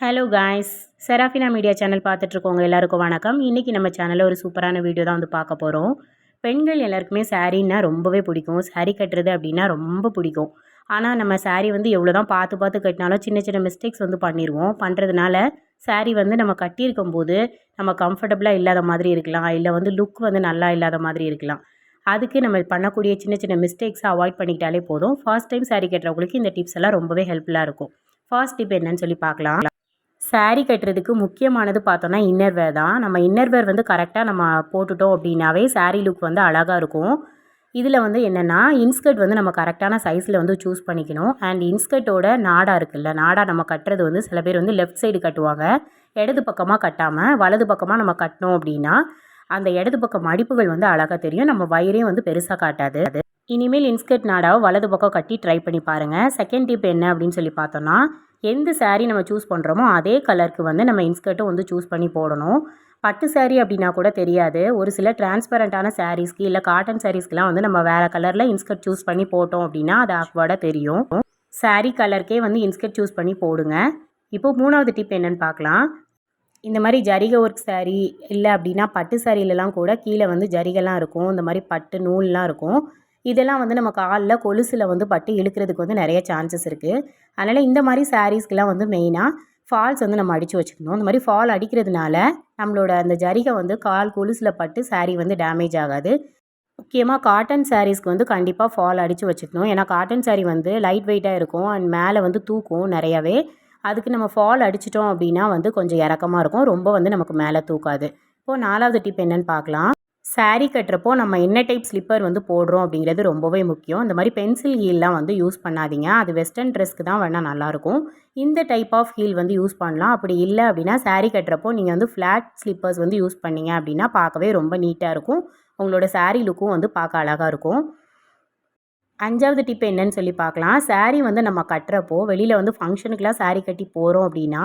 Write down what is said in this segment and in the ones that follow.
Hello guys Serafina media channel பார்த்துட்ருக்கோங்க எல்லாருக்கும் வணக்கம். இன்றைக்கி நம்ம சேனலில் ஒரு சூப்பரான வீடியோ தான் வந்து பார்க்க போகிறோம் பெண்கள் எல்லாருக்குமே சாரீன்னா ரொம்பவே பிடிக்கும். சாரீ கட்டுறது அப்படின்னா ரொம்ப பிடிக்கும். ஆனால் நம்ம சாரீ வந்து எவ்வளோ தான் பார்த்து பார்த்து கட்டினாலும் சின்ன சின்ன மிஸ்டேக்ஸ் வந்து பண்ணிடுவோம் பண்ணுறதுனால சாரீ வந்து நம்ம கட்டியிருக்கும் போது நம்ம கம்ஃபர்டபுளாக இல்லாத மாதிரி இருக்கலாம். இல்லை வந்து லுக் வந்து நல்லா இல்லாத மாதிரி இருக்கலாம். அதுக்கு நம்ம பண்ணக்கூடிய சின்ன சின்ன மிஸ்டேக்ஸை அவாய்ட் பண்ணிக்கிட்டாலே போதும். ஃபர்ஸ்ட் டைம் சாரீ கட்டுறவங்களுக்கு இந்த டிப்ஸ் எல்லாம் ரொம்பவே ஹெல்ப்ஃபுல்லாக இருக்கும். ஃபர்ஸ்ட் டிப் என்னன்னு சொல்லி பார்க்கலாம். சாரீ கட்டுறதுக்கு முக்கியமானது பார்த்தோன்னா இன்னர்வேர் தான். நம்ம இன்னர்வேர் வந்து கரெக்டாக நம்ம போட்டுட்டோம் அப்படின்னாவே சாரீ லுக் வந்து அழகாக இருக்கும். இதில் வந்து என்னென்னா இன்ஸ்கர்ட் வந்து நம்ம கரெக்டான சைஸில் வந்து சூஸ் பண்ணிக்கணும். அண்ட் இன்ஸ்கர்ட்டோட நாடா இருக்குல்ல நாடா நம்ம கட்டுறது வந்து சில பேர் வந்து லெஃப்ட் சைடு கட்டுவாங்க. இடது பக்கமாக கட்டாமல் வலது பக்கமாக நம்ம கட்டினோம் அப்படின்னா அந்த இடது பக்கம் மடிப்புகள் வந்து அழகாக தெரியும். நம்ம வயிறையும் வந்து பெருசாக காட்டாது. இனிமேல் இன்ஸ்கர்ட் நாடாவை வலது பக்கம் கட்டி ட்ரை பண்ணி பாருங்கள் செகண்ட் டிப் என்ன அப்படின்னு சொல்லி பார்த்தோன்னா எந்த சாரீ நம்ம சூஸ் பண்ணுறோமோ அதே கலருக்கு வந்து நம்ம இன்ஸ்கர்ட்டும் வந்து சூஸ் பண்ணி போடணும். பட்டு சாரீ அப்படின்னா கூட தெரியாது. ஒரு சில டிரான்ஸ்பரண்ட்டான சாரீஸ்க்கு இல்லை காட்டன் சாரீஸ்க்குலாம் வந்து நம்ம வேறு கலரில் இன்ஸ்கர்ட் சூஸ் பண்ணி போட்டோம் அப்படின்னா அது ஆக்வர்டாக தெரியும். சாரீ கலருக்கே வந்து இன்ஸ்கர்ட் சூஸ் பண்ணி போடுங்க. இப்போது மூணாவது டிப் என்னென்னு பார்க்கலாம். இந்த மாதிரி ஜரிகை ஒர்க் சாரீ இல்லை அப்படின்னா பட்டு சாரிலலாம் கூட கீழே வந்து ஜரிகைலாம் இருக்கும். இந்த மாதிரி பட்டு நூல்லாம் இருக்கும். இதெல்லாம் வந்து நம்ம காலில் கொலுசில் வந்து பட்டு இழுக்கிறதுக்கு வந்து நிறைய சான்சஸ் இருக்குது அதனால் இந்த மாதிரி சாரீஸ்க்கெலாம் வந்து மெயினாக ஃபால்ஸ் வந்து நம்ம அடித்து வச்சுக்கணும். இந்த மாதிரி ஃபால் அடிக்கிறதுனால நம்மளோட அந்த ஜரிகை வந்து கால் கொலுசில் பட்டு சாரீ வந்து டேமேஜ் ஆகாது. முக்கியமாக காட்டன் சாரீஸ்க்கு வந்து கண்டிப்பாக ஃபால் அடித்து வச்சுக்கணும். ஏன்னா காட்டன் சாரீ வந்து லைட் வெயிட்டாக இருக்கும் அண்ட் மேலே வந்து தூக்கும் நிறையவே. அதுக்கு நம்ம ஃபால் அடிச்சிட்டோம் அப்படின்னா வந்து கொஞ்சம் இறக்கமாக இருக்கும். ரொம்ப வந்து நமக்கு மேலே தூக்காது. இப்போது நாலாவது டிப் என்னென்னு பார்க்கலாம். Saree கட்டுறப்போ நம்ம என்ன டைப் ஸ்லிப்பர் வந்து போடுறோம் அப்படிங்கிறது ரொம்பவே முக்கியம். இந்த மாதிரி பென்சில் ஹீல்லாம் வந்து யூஸ் பண்ணாதீங்க. அது வெஸ்டர்ன் ட்ரெஸ்க்கு தான் வேணால் நல்லாயிருக்கும் இந்த டைப் ஆஃப் ஹீல் வந்து யூஸ் பண்ணலாம். அப்படி இல்லை அப்படின்னா saree கட்டுறப்போ நீங்கள் வந்து ஃப்ளாட் ஸ்லிப்பர்ஸ் வந்து யூஸ் பண்ணீங்க அப்படின்னா பார்க்கவே ரொம்ப நீட்டாக இருக்கும். உங்களோட சாரீ லுக்கும் வந்து பார்க்க அழகாக இருக்கும். அஞ்சாவது டிப் என்னன்னு சொல்லி பார்க்கலாம். saree வந்து நம்ம கட்டுறப்போ வெளியில் வந்து ஃபங்க்ஷனுக்குலாம் சாரீ கட்டி போகிறோம் அப்படின்னா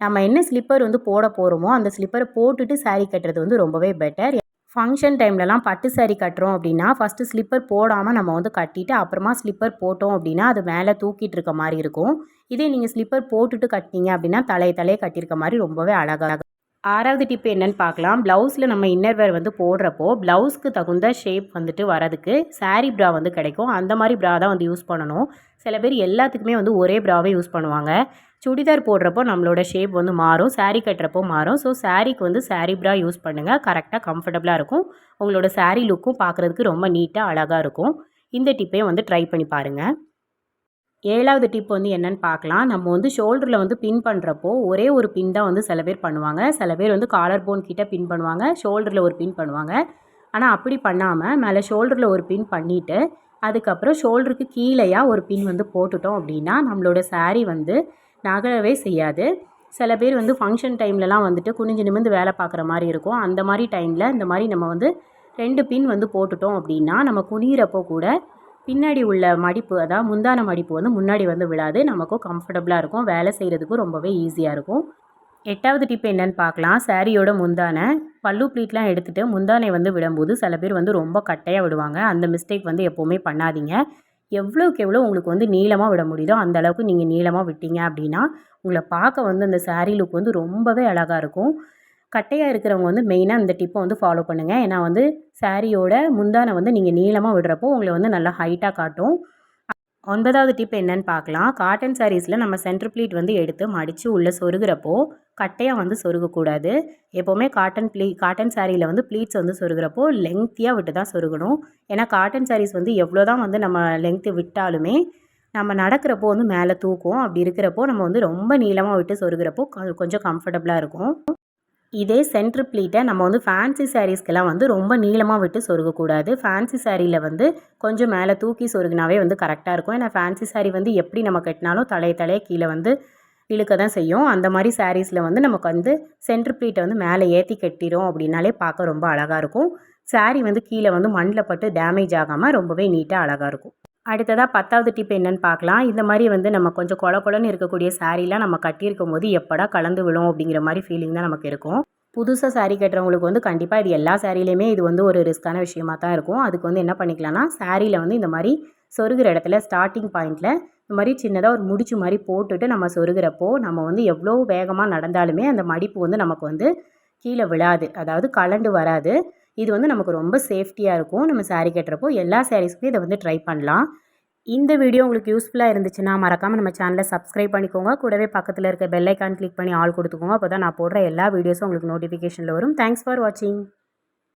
நம்ம என்ன ஸ்லிப்பர் வந்து போட போகிறோமோ அந்த ஸ்லிப்பரை போட்டுட்டு saree கட்டுறது வந்து ரொம்பவே பெட்டர் ஃபங்க்ஷன் டைம்லலாம் பட்டு saree கட்டுறோம் அப்படின்னா ஃபஸ்ட்டு ஸ்லிப்பர் போடாமல் நம்ம வந்து கட்டிட்டு அப்புறமா ஸ்லிப்பர் போட்டோம் அப்படின்னா அது மேலே தூக்கிட்டு இருக்க மாதிரி இருக்கும். இதே நீங்கள் ஸ்லிப்பர் போட்டுட்டு கட்டினீங்க அப்படின்னா தலையை தலையை கட்டியிருக்க மாதிரி ரொம்பவே அழகாக ஆறாவது டிப் என்னன்னு பார்க்கலாம். ப்ளவுஸில் நம்ம இன்னர்வேர் வந்து போடுறப்போ ப்ளவுஸ்க்கு தகுந்த ஷேப் வந்துட்டு வரதுக்கு saree ப்ரா வந்து கிடைக்கும். அந்த மாதிரி ப்ரா தான் வந்து யூஸ் பண்ணணும். சில பேர் எல்லாத்துக்குமே வந்து ஒரே ப்ராவே யூஸ் பண்ணுவாங்க. சுடிதார் போடுறப்போ நம்மளோட ஷேப் வந்து மாறும் சாரீ கட்டுறப்போ மாறும். ஸோ சாரீக்கு வந்து சாரீ ப்ரா யூஸ் பண்ணுங்கள் கரெக்டாக கம்ஃபர்டபுளாக இருக்கும். உங்களோட சாரீ லுக்கும் பார்க்குறதுக்கு ரொம்ப நீட்டாக அழகாக இருக்கும். இந்த டிப்பையும் வந்து ட்ரை பண்ணி பாருங்கள் ஏழாவது டிப் வந்து என்னன்னு பார்க்கலாம் நம்ம வந்து ஷோல்டரில் வந்து பின் பண்ணுறப்போ ஒரே ஒரு பின் தான் வந்து சில பேர் பண்ணுவாங்க. சில பேர் வந்து காலர் போன் கிட்டே பின் பண்ணுவாங்க. ஷோல்டரில் ஒரு பின் பண்ணுவாங்க. ஆனால் அப்படி பண்ணாமல் மேலே ஷோல்டரில் ஒரு பின் பண்ணிவிட்டு அதுக்கப்புறம் ஷோல்டருக்கு கீழேயா ஒரு பின் வந்து போட்டுட்டோம் அப்படின்னா நம்மளோட சாரீ வந்து நகரவே செய்யாது. சில பேர் வந்து ஃபங்க்ஷன் டைம்லலாம் வந்துட்டு குனிஞ்சு நிமிர்ந்து வேலை பார்க்குற மாதிரி இருக்கும். அந்த மாதிரி டைமில் இந்த மாதிரி நம்ம வந்து ரெண்டு பின் வந்து போட்டுட்டோம் அப்படின்னா நம்ம குனிகிறப்போ கூட பின்னாடி உள்ள மடிப்பு அதாவது முந்தான மடிப்பு வந்து முன்னாடி வந்து விழாது. நமக்கும் கம்ஃபர்டபுளாக இருக்கும். வேலை செய்கிறதுக்கும் ரொம்பவே ஈஸியாக இருக்கும். எட்டாவது டிப் என்னன்னு பார்க்கலாம். சாரியோட முந்தானை பல்லு ப்ளீட்லாம் எடுத்துகிட்டு முந்தானை வந்து விடும்போது சில பேர் வந்து ரொம்ப கட்டையாக விடுவாங்க. அந்த மிஸ்டேக் வந்து எப்போவுமே பண்ணாதீங்க. எவ்வளோக்கு எவ்வளோ உங்களுக்கு வந்து நீளமாக விட முடியுதோ அந்த அளவுக்கு நீங்கள் நீளமாக விட்டீங்க அப்படின்னா உங்களை பார்க்க வந்து அந்த சாரீ லுக் வந்து ரொம்பவே அழகாக இருக்கும். கட்டையாக இருக்கிறவங்க வந்து மெயினாக இந்த டிப்பை வந்து ஃபாலோ பண்ணுங்கள் ஏன்னா வந்து சாரியோட முந்தானை வந்து நீங்கள் நீளமாக விடுறப்போ உங்களை வந்து நல்லா ஹைட்டாக காட்டும். ஒன்பதாவது டிப் என்னன்னு பார்க்கலாம். காட்டன் சாரீஸில் நம்ம சென்டர் ப்ளீட் வந்து எடுத்து மடித்து உள்ளே சொருகிறப்போ கட்டையாக வந்து சொருகக்கூடாது. எப்போவுமே காட்டன் ப்ளீ காட்டன் சாரியில் வந்து ப்ளீட்ஸ் வந்து சொருகிறப்போ லெங்க்த்தியாக விட்டு தான் சொருகணும். ஏன்னா காட்டன் சாரீஸ் வந்து எவ்வளோ தான் வந்து நம்ம லெங்க்த்து விட்டாலுமே நம்ம நடக்கிறப்போ வந்து மேலே தூக்கும். அப்படி இருக்கிறப்போ நம்ம வந்து ரொம்ப நீளமாக விட்டு சொருகிறப்போ கொஞ்சம் கம்ஃபர்டபுளாக இருக்கும். இதே சென்ட்ரு ப்ளீட்டை நம்ம வந்து ஃபேன்சி சாரீஸ்க்கெல்லாம் வந்து ரொம்ப நீளமாக விட்டு சொருகக்கூடாது. ஃபேன்சி சாரியில் வந்து கொஞ்சம் மேலே தூக்கி சொருகினாவே வந்து கரெக்டாக இருக்கும். ஏன்னா ஃபேன்சி saree வந்து எப்படி நம்ம கட்டினாலும் தலைய தலையை கீழே வந்து இழுக்க தான் செய்யும். அந்த மாதிரி சாரீஸில் வந்து நமக்கு வந்து சென்ட்ரு ப்ளீட்டை வந்து மேலே ஏற்றி கட்டிடும் அப்படின்னாலே பார்க்க ரொம்ப அழகாக இருக்கும். Saree வந்து கீழே வந்து மண்ணில் பட்டு டேமேஜ் ஆகாமல் ரொம்பவே நீட்டாக அழகாக இருக்கும். அடுத்ததாக பத்தாவது டிப் என்னென்னு பார்க்கலாம். இந்த மாதிரி வந்து நம்ம கொஞ்சம் கொல கொலன்னு இருக்கக்கூடிய சாரீலாம் நம்ம கட்டியிருக்கும் போது எப்படா கலந்து விழும் அப்படிங்கிற மாதிரி ஃபீலிங் தான் நமக்கு இருக்கும். புதுசாக சாரீ கட்டுறவங்களுக்கு வந்து கண்டிப்பாக இது எல்லா சாரீலையுமே இது வந்து ஒரு ரிஸ்க்கான விஷயமா தான் இருக்கும். அதுக்கு வந்து என்ன பண்ணிக்கலாம்னா சாரியில் வந்து இந்த மாதிரி சொருகிற இடத்துல ஸ்டார்டிங் பாயிண்டில் இந்த மாதிரி சின்னதாக ஒரு முடிச்சு மாதிரி போட்டுட்டு நம்ம சொருகிறப்போ நம்ம வந்து எவ்வளோ வேகமாக நடந்தாலுமே அந்த மடிப்பு வந்து நமக்கு வந்து கீழே விழாது. அதாவது கலண்டு வராது. இது வந்து நமக்கு ரொம்ப சேஃப்டியாக இருக்கும். நம்ம சாரீ கட்டுறப்போ எல்லா சாரீஸ்க்குமே இதை வந்து ட்ரை பண்ணலாம். இந்த வீடியோ உங்களுக்கு யூஸ்ஃபுல்லாக இருந்துச்சுன்னா மறக்காமல் நம்ம சேனலை சப்ஸ்கிரைப் பண்ணிக்கோங்க. கூடவே பக்கத்தில் இருக்க பெல்லைக்கான் கிளிக் பண்ணி ஆள் கொடுத்துக்கோங்க. அப்போ தான் நான் போடுற எல்லா வீடியோஸும் உங்களுக்கு நோட்டிஃபிகேஷனில் வரும். தேங்க்ஸ் ஃபார் வாட்சிங்